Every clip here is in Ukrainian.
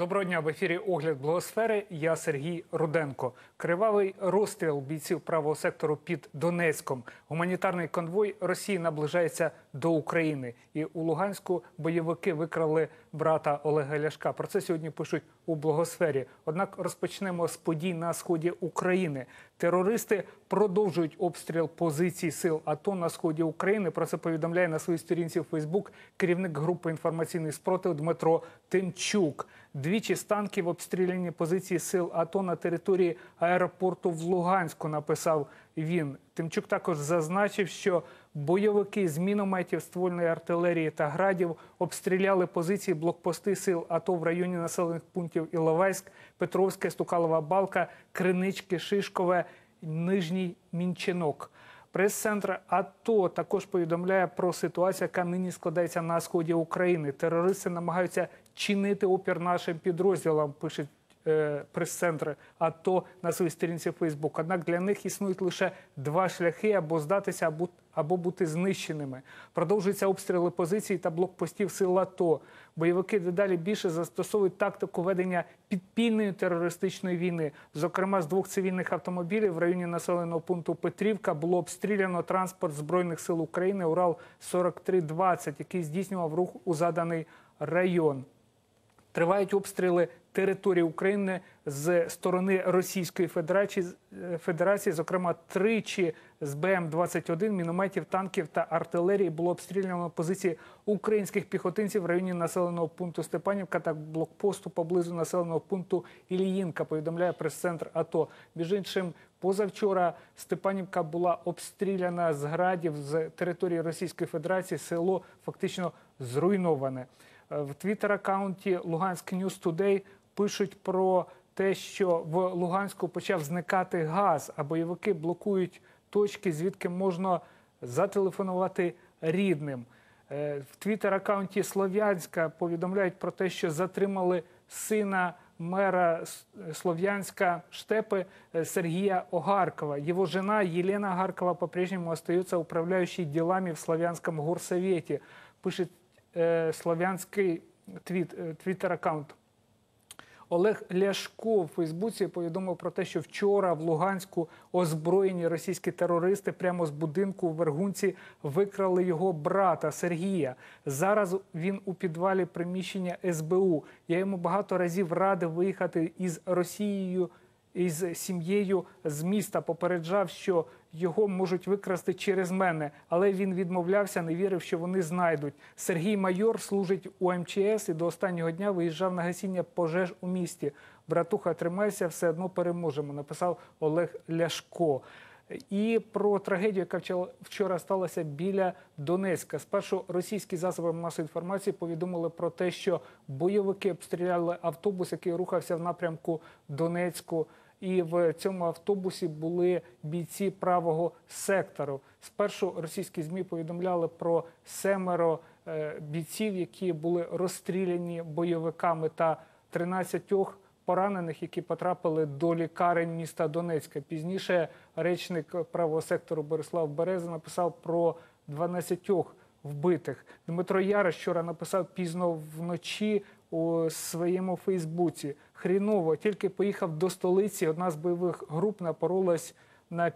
Доброго дня в ефірі Огляд Благосфери. Я Сергій Руденко. Кривавий розстріл бійців правого сектору під Донецьком. Гуманітарний конвой Росії наближається до України. І у Луганську бойовики викрали брата Олега Ляшка. Про це сьогодні пишуть у благосфері. Однак розпочнемо з подій на сході України. Терористи продовжують обстріл позицій сил АТО на сході України. Про це повідомляє на своїй сторінці в Фейсбук керівник групи інформаційний спротив Дмитро Тимчук. Двічі з танків обстріляні позиції сил АТО на території аеропорту в Луганську. Написав він. Тимчук також зазначив, що бойовики з мінометів, ствольної артилерії та градів обстріляли позиції блокпости сил АТО в районі населених пунктів Іловайськ, Петровське, Стукалова Балка, Кринички, Шишкове, Нижній Мінчинок. Прес-центр АТО також повідомляє про ситуацію, яка нині складається на сході України. Терористи намагаються чинити опір нашим підрозділам. Пишуть е, прес-центри АТО на своїй сторінці Фейсбук. Однак для них існують лише два шляхи або здатися, або, або бути знищеними. Продовжуються обстріли позицій та блокпостів сил АТО. Бойовики дедалі більше застосовують тактику ведення підпільної терористичної війни. Зокрема, з двох цивільних автомобілів в районі населеного пункту Петрівка було обстріляно транспорт збройних сил України Урал 4320 який здійснював рух у заданий район. Тривають обстріли території України з сторони Російської Федерації, Федерації, зокрема, тричі з БМ-21 мінометів, танків та артилерії було обстріляно позиції українських піхотинців в районі населеного пункту Степанівка та блокпосту поблизу населеного пункту Іліїнка. Повідомляє прес-центр АТО. Між іншим, позавчора Степанівка була обстріляна з градів з території Російської Федерації. Село фактично зруйноване. В твіттер-аккаунті Луганськ News Today пишуть про те, що в Луганську почав зникати газ, а бойовики блокують точки, звідки можна зателефонувати рідним. В твіттер-аккаунті Слов'янська повідомляють про те, що затримали сина мэра Слов'янска Штепы Сергея Огаркова. Его жена Елена Огаркова по-прежнему остается управляющей делами в Славянском горсовете. Пишет е, славянський твіт, е, твіттер-аккаунт. Олег Ляшко в Фейсбуці повідомив про те, що вчора в Луганську озброєні російські терористи прямо з будинку в Вергунці викрали його брата Сергія. Зараз він у підвалі приміщення СБУ. Я йому багато разів радив виїхати із Росією. Із сім'єю з міста попереджав, що його можуть викрасти через мене, але він відмовлявся, не вірив, що вони знайдуть. Сергій Майор служить у МЧС і до останнього дня виїжджав на гасіння пожеж у місті. Братуха, тримайся, все одно переможемо. Написав Олег Ляшко. І про трагедію, яка вчора сталася біля Донецька. Спершу російські засоби масової інформації повідомили про те, що бойовики обстріляли автобус, який рухався в напрямку Донецьку. І в цьому автобусі були бійці правого сектору. Спершу російські змі повідомляли про семеро бійців, які були розстріляні бойовиками, та 13 поранених, які потрапили до лікарень міста Донецька. Пізніше речник правого сектору Борислав Береза написав про 12 вбитих. Дмитро Яриш вчора написав пізно вночі у своєму Фейсбуці. Хріново тільки поїхав до столиці. Одна з бойових груп напоролась на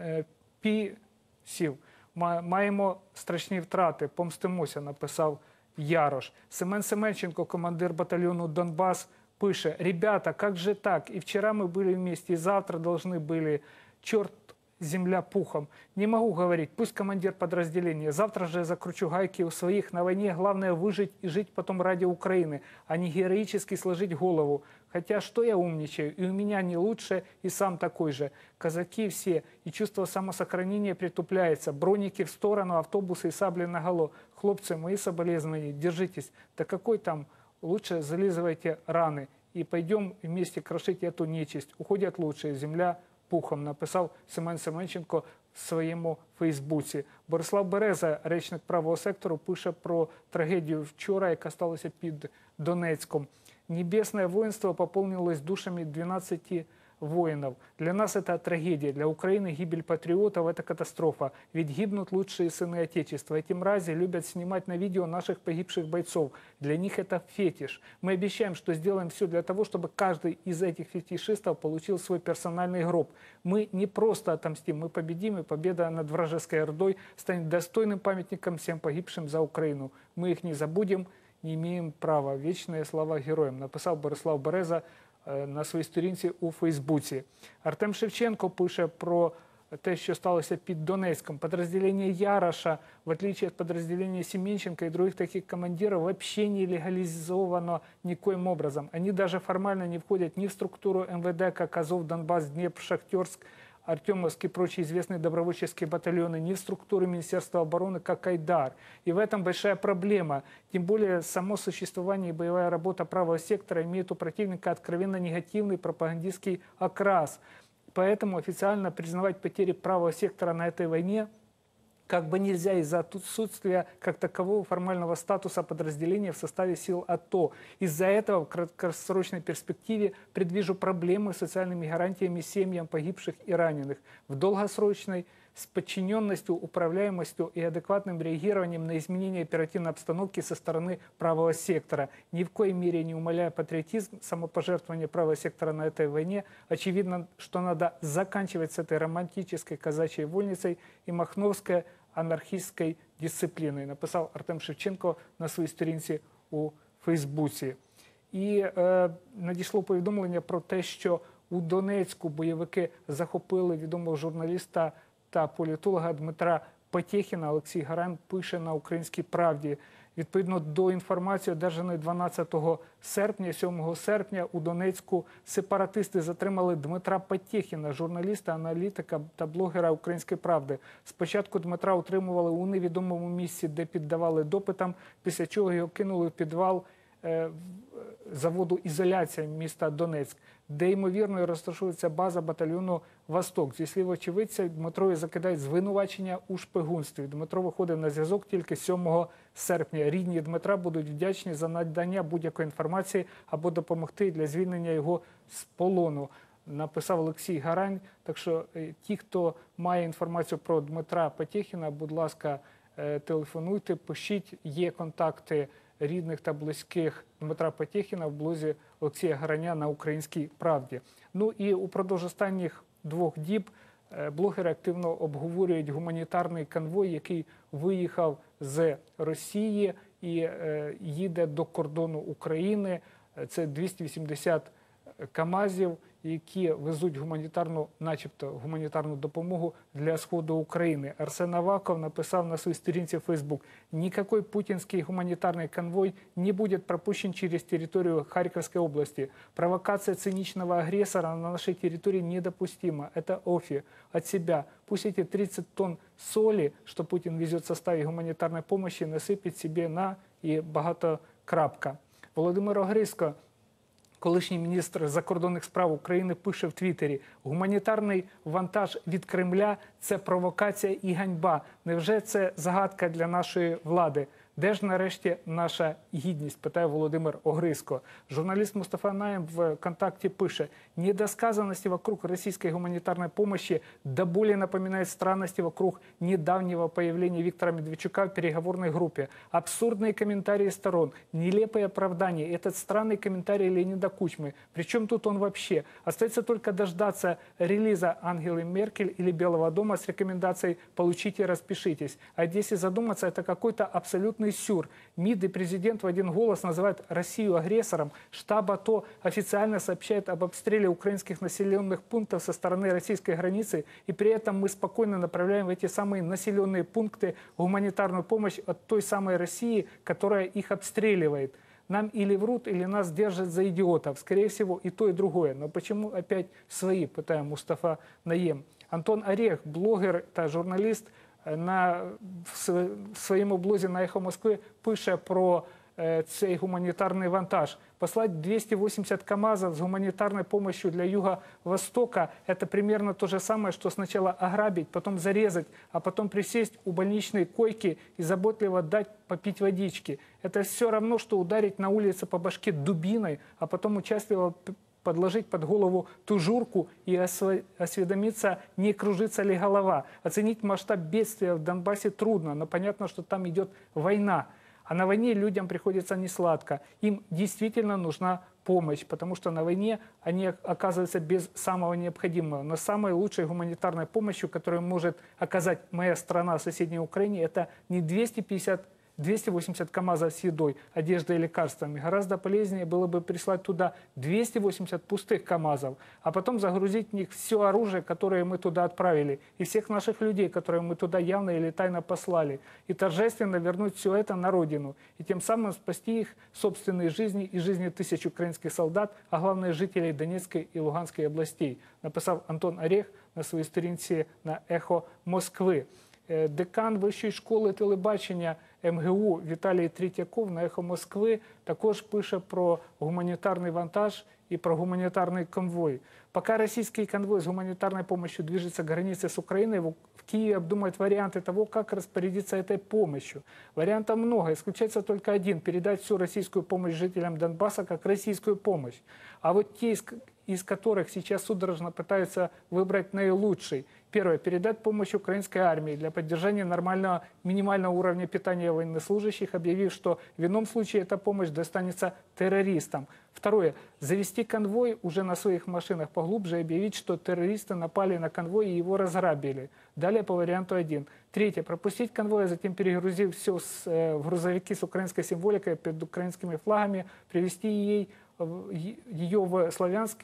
е, пісів. Маємо страшні втрати. Помстимося, написав Ярош. Семен Семенченко, командир батальйону Донбас, пише: Ребята, как же так? И вчера мы были вместе, и завтра должны были. Черт земля пухом. Не могу говорить, пусть командир подразделения. Завтра же закручу гайки у своих. На войне главное выжить и жить потом ради Украины, а не героически сложить голову. Хотя что я умничаю, и у меня не лучше, и сам такой же. Казаки все, и чувство самосохранения притупляется. Броники в сторону, автобусы и сабли наголо. Хлопцы, мои соболезнования, держитесь. Да какой там, лучше зализывайте раны. И пойдем вместе крошить эту нечисть. Уходят лучшие, земля пухом, написав Семен Семенченко в своєму Фейсбуці. Борислав Береза, речник правого сектору, пише про трагедію вчора, яка сталася під Донецьком. Небесное воинство пополнилось душами 12 воинов. Для нас это трагедия, для Украины гибель патриотов – это катастрофа. Ведь гибнут лучшие сыны Отечества. Эти мрази любят снимать на видео наших погибших бойцов. Для них это фетиш. Мы обещаем, что сделаем все для того, чтобы каждый из этих фетишистов получил свой персональный гроб. Мы не просто отомстим, мы победим, и победа над вражеской ордой станет достойным памятником всем погибшим за Украину. Мы их не забудем, не имеем права. Вечные слова героям, написав Борислав Береза на своїй сторінці у Фейсбуці. Артем Шевченко пише про те, що сталося під Донецьком. Подразделение Яроша, в отличие от подразделения Семенченко и других таких командиров, вообще не легализовано никоим образом. Они даже формально не входят ни в структуру МВД, как Азов, Донбасс, Днепр, Шахтерск, Артемовск и прочие известные добровольческие батальоны, ни в структуры Министерства обороны, как Айдар. И в этом большая проблема. Тем более само существование и боевая работа правого сектора имеет у противника откровенно негативный пропагандистский окрас. Поэтому официально признавать потери правого сектора на этой войне как бы нельзя из-за отсутствия как такового формального статуса подразделения в составе сил АТО. Из-за этого в краткосрочной перспективе предвижу проблемы с социальными гарантиями семьям погибших и раненых. В долгосрочной с подчиненностью, управляемостью и адекватным реагированием на изменения оперативной обстановки со стороны правого сектора. Ни в коей мере не умаляя патриотизм, самопожертвование правого сектора на этой войне, очевидно, что надо заканчивать с этой романтической казачьей вольницей и махновской анархістської дисципліни, написав Артем Шевченко на своїй сторінці у Фейсбуці. І е, надійшло повідомлення про те, що у Донецьку бойовики захопили відомого журналіста та політолога Дмитра Потєхіна. Олексій Гаран пише на українській правді. Відповідно до інформації, одержаної 12 серпня, 7 серпня у Донецьку сепаратисти затримали Дмитра Потєхіна, журналіста, аналітика та блогера Української правди. Спочатку Дмитра утримували у невідомому місці, де піддавали допитам, після чого його кинули в підвал. Е, заводу ізоляція міста Донецьк, де ймовірно розташується база батальйону Восток. Зі слів очевидця, Дмитрові закидають звинувачення у шпигунстві. Дмитро виходив на зв'язок тільки 7 серпня. Рідні Дмитра будуть вдячні за надання будь-якої інформації або допомогти для звільнення його з полону. Написав Олексій Гарань. Так що е, ті, хто має інформацію про Дмитра Потєхіна, будь ласка, е, телефонуйте, пишіть, є контакти рідних та близьких Дмитра Потєхіна в блозі Олексія Гараня на Українській правді. Ну і упродовж останніх двох діб блогери активно обговорюють гуманітарний конвой, який виїхав з Росії і е, їде до кордону України. Це 280 Камазів які везуть гуманітарну, начебто гуманітарну допомогу для сходу України. Арсен Аваков написав на своїй сторінці в Facebook, «Никакой путинский гуманитарный конвой не будет пропущен через территорию Харьковской области. Провокация циничного агрессора на нашей территории недопустима. Это ОФИ от себя. Пусть эти 30 тонн соли, что Путин везет в составе гуманитарной помощи, насыпет себе на и багато крапка. Володимир Огриско колишній міністр закордонних справ України пише в Твіттері: гуманітарний вантаж від Кремля це провокація і ганьба. Невже це загадка для нашої влади? Де ж нарешті наша гідність? Питає Володимир Огриско. Журналіст Мустафа Наєм в контакті пише: недосказанности вокруг российской гуманитарной помощи до боли напоминает странности вокруг недавнего появления Виктора Медведчука в переговорной группе. Абсурдные комментарии сторон, нелепые оправдания. Этот странный комментарий Леонида Кучмы. Причем тут он вообще? Остается только дождаться релиза Ангелы Меркель или Белого дома с рекомендацией «получите, распишитесь». А если задуматься, это какой-то абсолютно абсолютный сюр. МИД и президент в один голос называют Россию агрессором. Штаб АТО официально сообщает об обстреле украинских населенных пунктов со стороны российской границы. И при этом мы спокойно направляем в эти самые населенные пункты гуманитарную помощь от той самой России, которая их обстреливает. Нам или врут, или нас держат за идиотов. Скорее всего, и то, и другое. Но почему опять свои, пытаем Мустафа Наем. Антон Орех, блогер, та журналист – на в своєму блозі на «Ехо Москви пише про цей гуманітарний вантаж. Послать 280 КАМАЗов с гуманитарной помощью для Юго-Востока – это примерно то же самое, что сначала ограбить, потом зарезать, а потом присесть у больничной койки и заботливо дать попить водички. Это все равно, что ударить на улице по башке дубиной, а потом участливо подложить под голову тужурку и осведомиться, не кружится ли голова. Оценить масштаб бедствия в Донбассе трудно, но понятно, что там идет война. А на войне людям приходится несладко. Им действительно нужна помощь, потому что на войне они оказываются без самого необходимого. Но самой лучшей гуманитарной помощью, которую может оказать моя страна соседней Украине, это не 250 280 КАМАЗов с едой, одеждой и лекарствами. Гораздо полезнее было бы прислать туда 280 пустых КАМАЗов, а потом загрузить в них все оружие, которое мы туда отправили, и всех наших людей, которые мы туда явно или тайно послали, и торжественно вернуть все это на родину, и тем самым спасти их собственные жизни и жизни тысяч украинских солдат, а главное жителей Донецкой и Луганской областей, написав Антон Орех на своїй сторінці на Ехо Москви. Е, Декан Вищої школи телебачення МГУ Віталій Третьяков на Ехо Москви також пише про гуманитарный вантаж и про гуманитарный конвой. Пока российский конвой с гуманитарной помощью движется к границе с Украиной, в в Киеве обдумывают варианты того, как распорядиться этой помощью. Вариантов много, исключается только один – передать всю российскую помощь жителям Донбасса как российскую помощь. А вот те, из, к- из которых сейчас судорожно пытаются выбрать наилучший. Первое – передать помощь украинской армии для поддержания нормального минимального уровня питания военнослужащих, объявив, что в ином случае эта помощь достанется террористам. Второе – завести конвой уже на своих машинах поглубже и объявить, что террористы напали на конвой и его разграбили. Далее по варианту один. Третье – пропустить конвой, а затем перегрузив все с, э, в грузовики с украинской символикой под украинскими флагами, привезти ей, ее в Славянск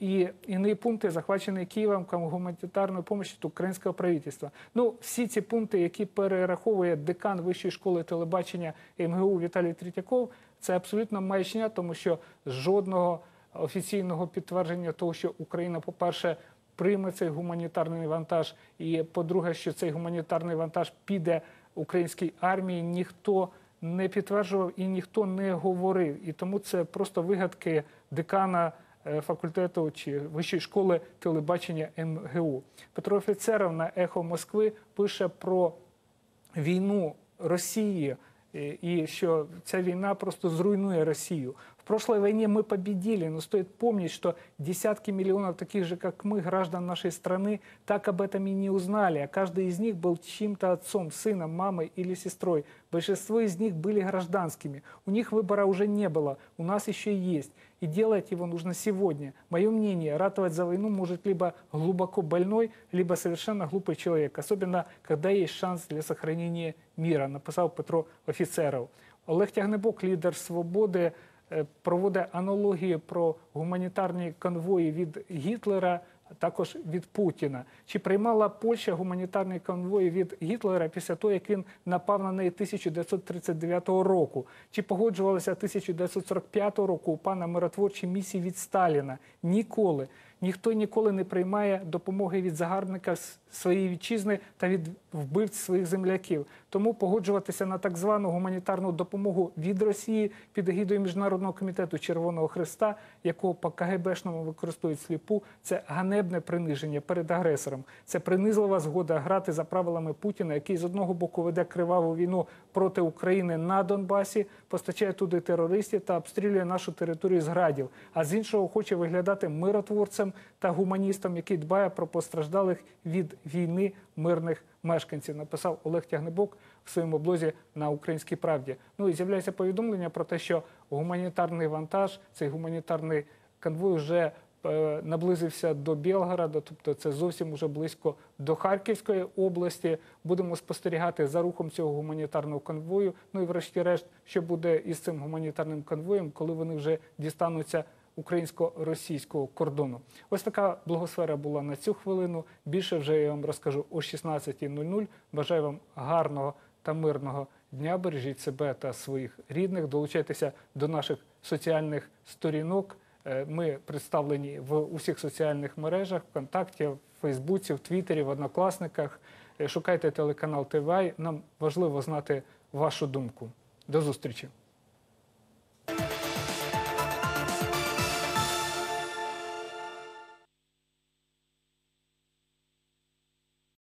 і іні пункти, захвачені Києвом як гуманітарною допомогою від українського правительства. Ну, всі ці пункти, які перераховує декан Вищої школи телебачення МГУ Віталій Третьяков, це абсолютно маячня, тому що жодного офіційного підтвердження того, що Україна, по-перше, прийме цей гуманітарний вантаж, і по-друге, що цей гуманітарний вантаж піде українській армії, ніхто не підтверджував і ніхто не говорив. І тому це просто вигадки декана факультету чи вищої школи телебачення МГУ. Петро Офіцеров на Ехо Москви пише про війну Росії е, і що ця війна просто зруйнує Росію. В прошлой войне мы победили, но стоит помнить, что десятки миллионов таких же, как мы, граждан нашей страны, так об этом и не узнали, а каждый из них был чьим-то отцом, сыном, мамой или сестрой. Большинство из них были гражданскими. У них выбора уже не было, у нас еще есть. И делать его нужно сегодня. Мое мнение, ратовать за войну может либо глубоко больной, либо совершенно глупый человек, особенно когда есть шанс для сохранения мира, написал Петро Офіцеров. Олег Тягнебок, лідер свободи, е, проводить аналогії про гуманітарні конвої від Гітлера, також від Путіна. Чи приймала Польща гуманітарні конвої від Гітлера після того, як він напав на неї 1939 року? Чи погоджувалася 1945 року у пана миротворчі місії від Сталіна? Ніколи. Ніхто ніколи не приймає допомоги від загарбника своєї вітчизни та від вбивць своїх земляків. Тому погоджуватися на так звану гуманітарну допомогу від Росії під егідою Міжнародного комітету Червоного Христа, якого по КГБшному використовують сліпу, це ганебне приниження перед агресором. Це принизлива згода грати за правилами Путіна, який з одного боку веде криваву війну проти України на Донбасі, постачає туди терористів та обстрілює нашу територію з градів, а з іншого хоче виглядати миротворцем та гуманістом, який дбає про постраждалих від війни мирних мешканців, написав Олег Тягнебок в своєму блозі на Українській правді. Ну і з'являється повідомлення про те, що гуманітарний вантаж, цей гуманітарний конвой вже е, наблизився до Білгорода, тобто це зовсім уже близько до Харківської області. Будемо спостерігати за рухом цього гуманітарного конвою. Ну і врешті-решт, що буде із цим гуманітарним конвоєм, коли вони вже дістануться українсько-російського кордону. Ось така благосфера була на цю хвилину. Більше вже я вам розкажу о 16.00. Бажаю вам гарного та мирного дня. Бережіть себе та своїх рідних. Долучайтеся до наших соціальних сторінок. Е, Ми представлені в усіх соціальних мережах: ВКонтакті, в Фейсбуці, в Твіттері, в Однокласниках. Е, Шукайте телеканал ТВА. Нам важливо знати вашу думку. До зустрічі.